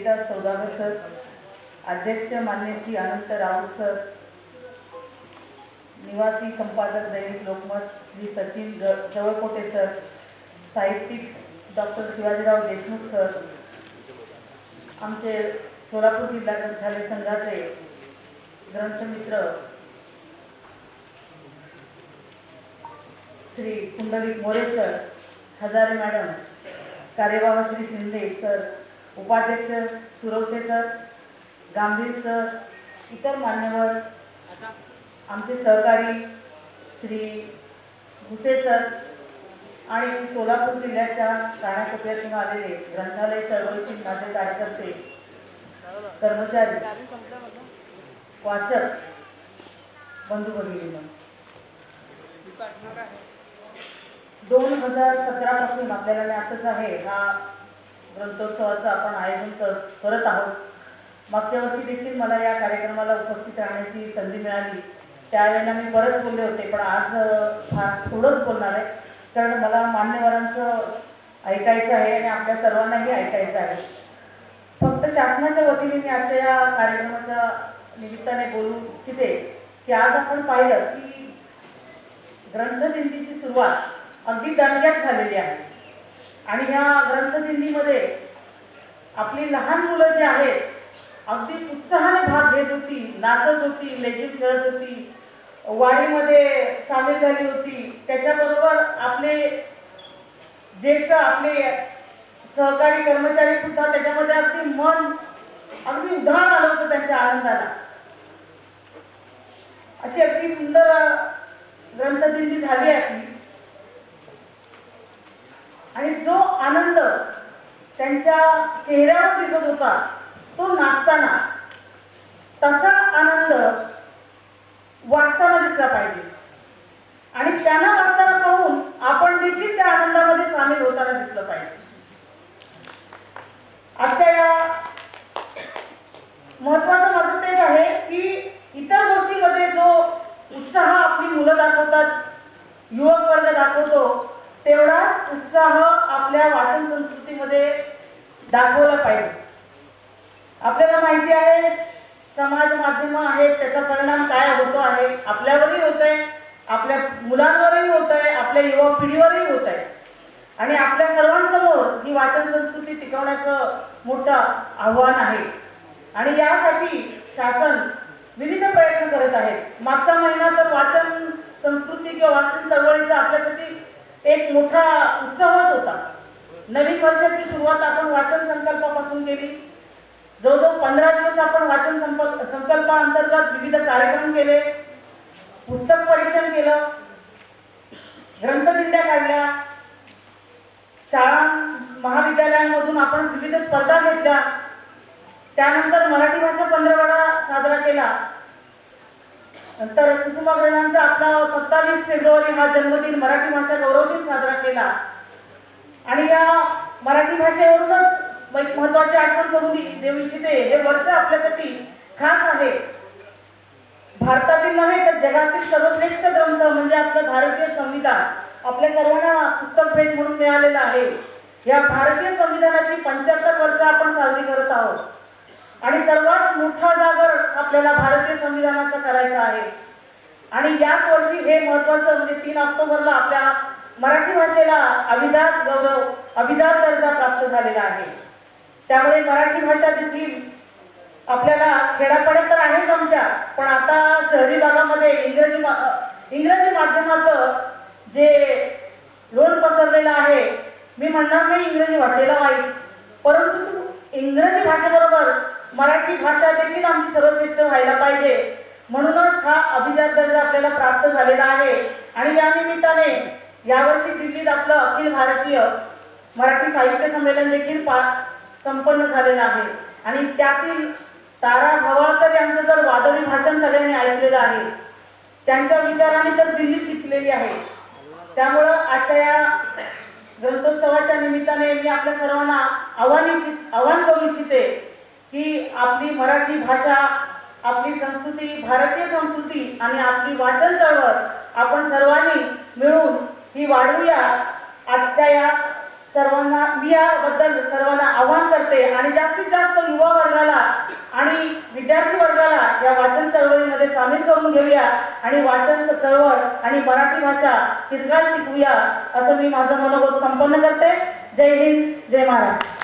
देवीदास सौदागर sir अध्यक्ष मान्य श्री अनंत Raut sir निवासी संपादक दैनिक लोकमत श्री सचिन जवळकोटे सर साहित्यिक डॉक्टर शिवाजीराव देशमुख सर आमचे सोलापूर जिल्हा ग्रंथालय संघाचे ग्रंथमित्र श्री पुंडलिक मोरे सर हजारे मॅडम कार्यवाह श्री शिंदे सर उपाध्यक्ष सुरवसे सर गांभीर सर इतर मान्यवर आमचे सहकारी श्री भुसे सर आणि सोलापूर जिल्ह्याच्या कानाकोपऱ्यातून आलेले ग्रंथालय चळवळीतील माझे कार्यकर्ते कर्मचारी वाचक बंधू भगिनी दोन हजार सतरा पासून आपल्याला ज्ञातच आहे हा ग्रंथोत्सवाचं आपण आयोजन कर करत आहोत. मागच्या वर्षी देखील मला या कार्यक्रमाला उपस्थित राहण्याची संधी मिळाली. त्यावेळेला मी बरंच बोलले होते पण आज फार थोडंच बोलणार आहे. कारण मला मान्यवरांचं ऐकायचं आहे आणि आपल्या सर्वांनाही ऐकायचं आहे. फक्त शासनाच्या वतीने मी आजच्या या कार्यक्रमाच्या निमित्ताने बोलू इच्छिते की आज आपण पाहिलं की ग्रंथदिंडीची सुरुवात अगदी दणक्यात झालेली आहे. आणि ह्या ग्रंथदिंडीमध्ये आपली लहान मुलं जी आहेत अगदी उत्साहाने भाग घेत होती नाचत होती लेखित खेळत होती वारीमध्ये सामील झाली होती त्याच्याबरोबर आपले ज्येष्ठ आपले सहकारी कर्मचारी सुद्धा त्याच्यामध्ये अगदी मन अगदी उधाण आलं होतं त्यांच्या आनंदाला. अशी अगदी सुंदर ग्रंथदिंडी झाली आहे. आपली आणि जो आनंद त्यांच्या चेहऱ्यावर दिसत होता तो नाचताना तसा आनंद वाचताना दिसला पाहिजे. आणि त्यांना वाचताना पाहून आपण देखील त्या आनंदामध्ये सामील होताना दिसलं पाहिजे. आजच्या या महत्वाचं माझं तेच आहे की इतर गोष्टीमध्ये जो उत्साह आपली मुलं दाखवतात युवक वर्ग दाखवतो तेवढाच उत्साह आपल्या वाचन संस्कृतीमध्ये दाखवला पाहिजे. आपल्याला माहिती आहे समाज माध्यम आहेत त्याचा परिणाम काय होतो आहे आपल्यावरही होत आहे आपल्या मुलांवरही होत आहे आपल्या युवा पिढीवरही होत आहे आणि आपल्या सर्वांसमोर ही वाचन संस्कृती टिकवण्याचं मोठं आव्हान आहे. आणि यासाठी शासन विविध प्रयत्न करत आहे. मागचा महिना तर वाचन संस्कृती किंवा वाचन चळवळीचा आपल्यासाठी एक मोठा उत्सवच होता. नवीन वर्षाची सुरुवात आपण वाचन संकल्पापासून केली. जवळजवळ पंधरा दिवस आपण वाचन संकल्प संकल्पाअंतर्गत विविध कार्यक्रम केले. पुस्तक परीक्षण केलं. ग्रंथदिंड्या काढल्या. शाळा महाविद्यालयांमधून आपण विविध स्पर्धा घेतल्या. त्यानंतर मराठी भाषा पंधरवडा साजरा केला. नंतर कुसुमाग्रजांचा आपला सत्तावीस फेब्रुवारी हा जन्मदिन मराठी भाषा गौरव दिन साजरा केला. आणि या मराठी भाषेवरूनच एक महत्वाची आठवण करून देऊ इच्छिते. हे वर्ष आपल्यासाठी खास आहे. भारतातील नव्हे तर जगातील सर्वश्रेष्ठ ग्रंथ म्हणजे आपलं भारतीय संविधान. आपल्या सर्वांना पुस्तक भेट म्हणून मिळालेलं आहे. या भारतीय संविधानाची पंच्याहत्तर वर्ष आपण साजरी करत आहोत आणि सर्वात मोठा जागर आपल्याला भारतीय संविधानाचा करायचा आहे. आणि याच वर्षी हे महत्वाचं म्हणजे तीन ऑक्टोबरला आपल्या मराठी भाषेला अभिजात गौरव अभिजात दर्जा प्राप्त झालेला आहे. त्यामुळे मराठी भाषा देखील आपल्याला खेड्यापाड्यात तर आहेच आमच्या पण आता शहरी भागामध्ये इंग्रजी मा- इंग्रजी माध्यमाचं जे लोण पसरलेलं आहे मी म्हणणार नाही इंग्रजी भाषेला वाईट परंतु इंग्रजी भाषेबरोबर मराठी भाषा देखील आमची सर्वश्रेष्ठ व्हायला पाहिजे. म्हणूनच हा अभिजात दर्जा आपल्याला प्राप्त झालेला आहे. आणि या निमित्ताने यावर्षी दिल्लीत आपलं अखिल भारतीय मराठी साहित्य संमेलन देखील पा संपन्न झालेलं आहे. आणि त्यातील तारा भवाळकर यांचं जर वादळी भाषण सगळ्यांनी ऐकलेलं आहे त्यांच्या विचाराने तर दिल्ली शिकलेली आहे. त्यामुळं आजच्या या ग्रंथोत्सवाच्या निमित्ताने मी आपल्या सर्वांना आव्हान इच्छित आव्हान करू इच्छिते की आपली मराठी भाषा आपली संस्कृती भारतीय संस्कृती आणि आपली वाचन चळवळ आपण सर्वांनी मिळून ही वाढवूया. आजच्या या सर्वांना मी याबद्दल सर्वांना आव्हान करते आणि जास्तीत जास्त युवा वर्गाला आणि विद्यार्थी वर्गाला या वाचन चळवळीमध्ये सामील करून घेऊया आणि वाचन चळवळ आणि मराठी भाषा चित्रात टिकवूया असं मी माझं मनोगत संपन्न करते. जय हिंद जय महाराष्ट्र.